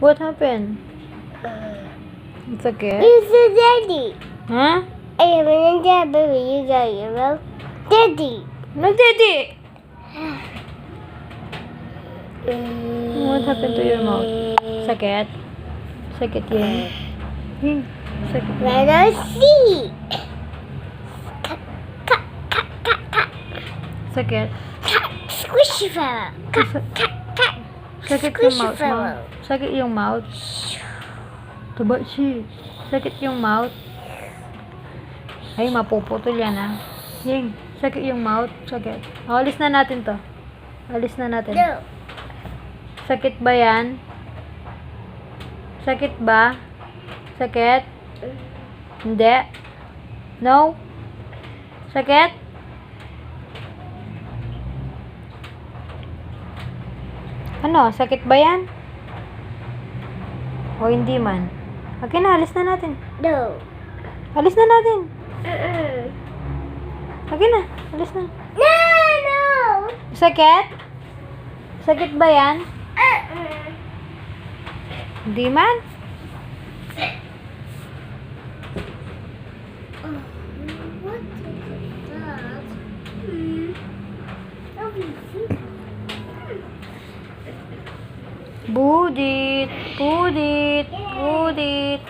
What happened? It's okay. It's a daddy. Huh? I am an daddy. You got your real daddy. Nagdidi! What happened to your mouth? Sakit? Sakit yun? Hmm. Sakit. Let us see. Sakit. Squishy fellow. Sa- Sakit yung mouth mo. Sakit yung mouth. Tuba si. Sakit yung mouth. Ay, mapuputol yan ah. Ying, sakit yung mouth. Sakit. O, alis na natin to. Alis na natin. No. Sakit ba yan? Sakit ba? Sakit? Hindi? No? Sakit? Ano? Sakit ba yan? O hindi man? Okay na, alis na natin. No. Alis na natin. Uh-uh. Okay na, alis na. No, no. Sakit? Sakit ba yan? Uh-uh. Hindi man? What Budit, budit, budit.